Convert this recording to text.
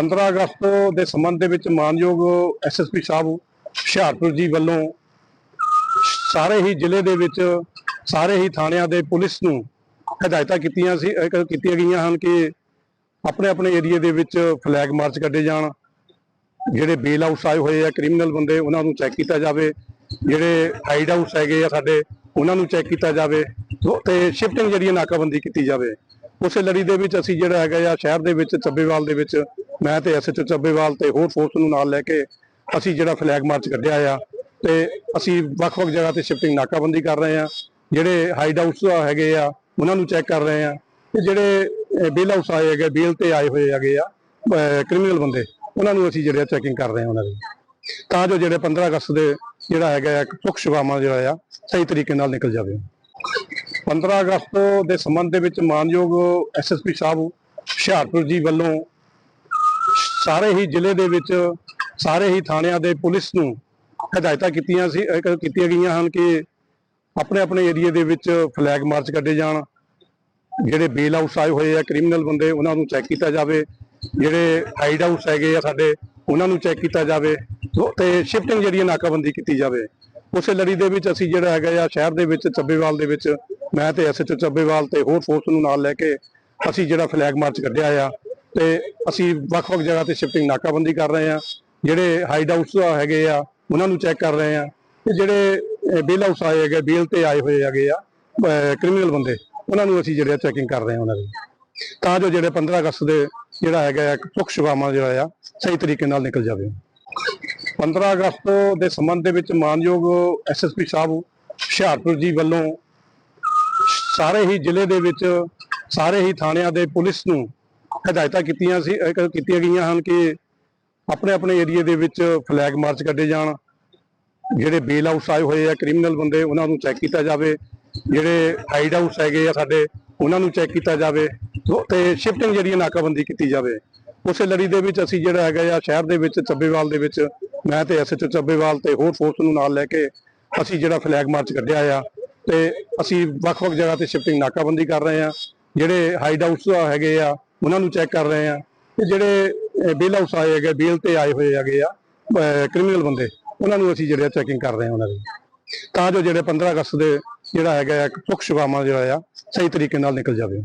15 ਅਗਸਤ ਦੇ ਸੰਬੰਧ ਦੇ ਵਿੱਚ ਮਾਨਯੋਗ ਐਸਐਸਪੀ ਸਾਹਿਬ ਹੁਸ਼ਿਆਰਪੁਰ ਜੀ ਵੱਲੋਂ ਸਾਰੇ ਹੀ ਜ਼ਿਲ੍ਹੇ ਦੇ ਵਿੱਚ ਸਾਰੇ ਹੀ ਥਾਣਿਆਂ ਦੇ ਪੁਲਿਸ ਨੂੰ ਹਦਾਇਤਾਂ ਕੀਤੀਆਂ ਸੀ ਕੀਤੀਆਂ ਗਈਆਂ ਹਨ ਕਿ ਆਪਣੇ ਆਪਣੇ ਏਰੀਆ ਦੇ ਵਿੱਚ ਫਲੈਗ ਮਾਰਚ ਕੱਢੇ ਜਾਣ, ਜਿਹੜੇ ਬੇਲ ਹਾਊਸ ਆਏ ਹੋਏ ਆ ਕ੍ਰਿਮੀਨਲ ਬੰਦੇ ਉਹਨਾਂ ਨੂੰ ਚੈੱਕ ਕੀਤਾ ਜਾਵੇ, ਜਿਹੜੇ ਹਾਈਡ ਹਾਊਸ ਹੈਗੇ ਆ ਸਾਡੇ, ਉਹਨਾਂ ਨੂੰ ਚੈੱਕ ਕੀਤਾ ਜਾਵੇ ਤੋ- ਤੇ ਸ਼ਿਫਟਿੰਗ ਜਿਹੜੀ ਹੈ ਨਾਕਾਬੰਦੀ ਕੀਤੀ ਜਾਵੇ। ਉਸੇ ਲੜੀ ਦੇ ਵਿੱਚ ਅਸੀਂ ਜਿਹੜਾ ਹੈਗਾ ਆ, ਸ਼ਹਿਰ ਦੇ ਵਿੱਚ, ਚੱਬੇਵਾਲ ਦੇ ਵਿੱਚ ਮੈਂ ਤੇ ਐਸਐਚਓ ਚੱਬੇਵਾਲ ਤੇ ਹੋਰ ਫੋਰਸ ਨੂੰ ਨਾਲ ਲੈ ਕੇ ਅਸੀਂ ਜਿਹੜਾ ਫਲੈਗ ਮਾਰਚ ਕੱਢਿਆ ਆ ਤੇ ਅਸੀਂ ਵੱਖ-ਵੱਖ ਜਗ੍ਹਾ ਤੇ ਸ਼ਿਫਟਿੰਗ ਨਾਕਾਬੰਦੀ ਕਰ ਰਹੇ ਆ। ਜਿਹੜੇ ਹਾਈਡ ਆਊਟਸ ਹੈਗੇ ਆ, ਉਹਨਾਂ ਨੂੰ ਚੈੱਕ ਕਰ ਰਹੇ ਆ। ਤੇ ਜਿਹੜੇ ਬੇਲ ਹਾਊਸ ਆਏ ਹੈਗੇ ਬੇਲ ਤੇ ਆਏ ਹੋਏ ਹੈਗੇ ਆ ਕ੍ਰਿਮੀਨਲ ਬੰਦੇ, ਉਹਨਾਂ ਨੂੰ ਅਸੀਂ ਜਿਹੜਾ ਚੈਕਿੰਗ ਕਰ ਰਹੇ ਆ ਉਹਨਾਂ ਦੀ। ਤਾਂ ਜੋ ਜਿਹੜੇ 15 ਅਗਸਤ ਦੇ ਜਿਹੜਾ ਹੈਗਾ ਆ ਸੁੱਖ ਸ਼ੁਭਾਵਾਂ ਜਿਹੜਾ ਆ, ਸਹੀ ਤਰੀਕੇ ਨਾਲ ਨਿਕਲ ਜਾਵੇ। 15 ਅਗਸਤ ਦੇ ਸੰਬੰਧ ਦੇ ਵਿੱਚ ਮਾਨਯੋਗ ਐਸਐਸਪੀ ਸਾਹਿਬ ਹੁਸ਼ਿਆਰਪੁਰ ਜੀ ਵੱਲੋਂ ਸਾਰੇ ਹੀ ਜ਼ਿਲ੍ਹੇ ਦੇ ਵਿੱਚ, ਸਾਰੇ ਹੀ ਥਾਣਿਆਂ ਦੇ ਪੁਲਿਸ ਨੂੰ ਹਦਾਇਤਾਂ ਕੀਤੀਆਂ ਸੀ ਕੀਤੀਆਂ ਗਈਆਂ ਹਨ ਕਿ ਆਪਣੇ ਆਪਣੇ ਏਰੀਆ ਦੇ ਵਿੱਚ ਫਲੈਗ ਮਾਰਚ ਕੱਢੇ ਜਾਣ, ਜਿਹੜੇ ਬੇਲ ਹਾਊਸ ਆਏ ਹੋਏ ਆ ਕ੍ਰਿਮੀਨਲ ਬੰਦੇ, ਉਹਨਾਂ ਨੂੰ ਚੈੱਕ ਕੀਤਾ ਜਾਵੇ, ਜਿਹੜੇ ਹਾਈਡ ਹਾਊਸ ਹੈਗੇ ਆ ਸਾਡੇ, ਉਹਨਾਂ ਨੂੰ ਚੈੱਕ ਕੀਤਾ ਜਾਵੇ, ਤੋ- ਤੇ ਸ਼ਿਫਟਿੰਗ ਜਿਹੜੀ ਹੈ ਨਾਕਾਬੰਦੀ ਕੀਤੀ ਜਾਵੇ। ਉਸੇ ਲੜੀ ਦੇ ਵਿੱਚ ਅਸੀਂ ਜਿਹੜਾ ਹੈਗਾ ਆ ਸ਼ਹਿਰ ਦੇ ਵਿੱਚ, ਚੱਬੇਵਾਲ ਦੇ ਵਿੱਚ, ਮੈਂ ਤੇ ਐਸਐਚਓ ਚੱਬੇਵਾਲ ਤੇ ਹੋਰ ਫੋਰਸ ਨੂੰ ਨਾਲ ਲੈ ਕੇ ਅਸੀਂ ਜਿਹੜਾ ਫਲੈਗ ਮਾਰਚ ਕੱਢਿਆ ਆ ਤੇ ਅਸੀਂ ਵੱਖ-ਵੱਖ ਜਗ੍ਹਾ ਤੇ ਸ਼ਿਫਟਿੰਗ ਨਾਕਾਬੰਦੀ ਕਰ ਰਹੇ ਆ ਜਿਹੜੇ ਹਾਈਡ ਹਾਊਸ ਹੈਗੇ ਆ, ਉਹਨਾਂ ਨੂੰ ਚੈੱਕ ਕਰ ਰਹੇ ਆ ਤੇ ਜਿਹੜੇ ਬੇਲ ਹਾਊਸ ਆਏ ਹੈਗੇ ਬੇਲ ਤੇ ਆਏ ਹੋਏ ਹੈਗੇ ਆ ਕ੍ਰਿਮੀਨਲ ਬੰਦੇ, ਉਹਨਾਂ ਨੂੰ ਅਸੀਂ ਜਿਹੜਾ ਚੈਕਿੰਗ ਕਰ ਰਹੇ ਆ ਉਹਨਾਂ ਦੀ। ਤਾਂ ਜੋ ਜਿਹੜੇ 15 ਅਗਸਤ ਦੇ ਜਿਹੜਾ ਹੈਗਾ ਆ ਪੁਖ ਸ਼ੁਭਾਵਾਂ ਜਿਹੜਾ ਆ, ਸਹੀ ਤਰੀਕੇ ਨਾਲ ਨਿਕਲ ਜਾਵੇ। 15 ਅਗਸਤ ਦੇ ਸੰਬੰਧ ਦੇ ਵਿੱਚ ਮਾਨਯੋਗ ਐਸਐਸਪੀ ਸਾਹਿਬ, ਹੁਸ਼ਿਆਰਪੁਰ ਜੀ ਵੱਲੋਂ ਸਾਰੇ ਹੀ ਜ਼ਿਲ੍ਹੇ ਦੇ ਵਿੱਚ, ਸਾਰੇ ਹੀ ਥਾਣਿਆਂ ਦੇ ਪੁਲਿਸ ਨੂੰ ਹਦਾਇਤਾਂ ਕੀਤੀਆਂ ਸੀ, ਅਹ ਕੀਤੀਆਂ ਗਈਆਂ ਹਨ ਕਿ ਆਪਣੇ ਆਪਣੇ ਏਰੀਆ ਦੇ ਵਿੱਚ ਫਲੈਗ ਮਾਰਚ ਕੱਢੇ ਜਾਣ, ਜਿਹੜੇ ਬੇਲ ਹਾਊਸ ਆਏ ਹੋਏ ਆ ਕ੍ਰਿਮੀਨਲ ਬੰਦੇ ਉਹਨਾਂ ਨੂੰ ਚੈੱਕ ਕੀਤਾ ਜਾਵੇ, ਜਿਹੜੇ ਹਾਈਡ ਹਾਊਸ ਹੈਗੇ ਆ ਸਾਡੇ, ਉਹਨਾਂ ਨੂੰ ਚੈੱਕ ਕੀਤਾ ਜਾਵੇ, ਤੋ- ਤੇ ਸ਼ਿਫਟਿੰਗ ਜਿਹੜੀ ਹੈ ਨਾਕਾਬੰਦੀ ਕੀਤੀ ਜਾਵੇ। ਉਸੇ ਲੜੀ ਦੇ ਵਿੱਚ ਅਸੀਂ ਜਿਹੜਾ ਹੈਗਾ ਆ, ਸ਼ਹਿਰ ਦੇ ਵਿੱਚ, ਚੱਬੇਵਾਲ ਦੇ ਵਿੱਚ, ਮੈਂ ਤੇ ਐਸਐਚਓ ਚੱਬੇਵਾਲ ਤੇ ਹੋਰ ਫੋਰਸ ਨੂੰ ਨਾਲ ਲੈ ਕੇ ਅਸੀਂ ਜਿਹੜਾ ਫਲੈਗ ਮਾਰਚ ਕੱਢਿਆ ਆ, ਤੇ ਅਸੀਂ ਵੱਖ-ਵੱਖ ਜਗ੍ਹਾ ਤੇ ਸ਼ਿਫਟਿੰਗ ਨਾਕਾਬੰਦੀ ਕਰ ਰਹੇ ਆ, ਜਿਹੜੇ ਹਾਈਡ ਹਾਊਸ ਹੈਗੇ ਆ ਉਹਨਾਂ ਨੂੰ ਚੈੱਕ ਕਰ ਰਹੇ ਆ ਤੇ ਜਿਹੜੇ ਬੇਲ ਹਾਊਸ ਆਏ ਹੈਗੇ ਬੇਲ ਤੇ ਆਏ ਹੋਏ ਹੈਗੇ ਆ ਕ੍ਰਿਮੀਨਲ ਬੰਦੇ, ਉਹਨਾਂ ਨੂੰ ਅਸੀਂ ਜਿਹੜਾ ਚੈਕਿੰਗ ਕਰ ਰਹੇ ਆ ਉਹਨਾਂ ਦੀ। ਤਾਂ ਜੋ ਜਿਹੜੇ 15 ਅਗਸਤ ਦੇ ਜਿਹੜਾ ਹੈਗਾ ਆ ਸੁੱਖ ਸ਼ੁਭਾਵਾਂ ਜਿਹੜਾ ਆ, ਸਹੀ ਤਰੀਕੇ ਨਾਲ ਨਿਕਲ ਜਾਵੇ।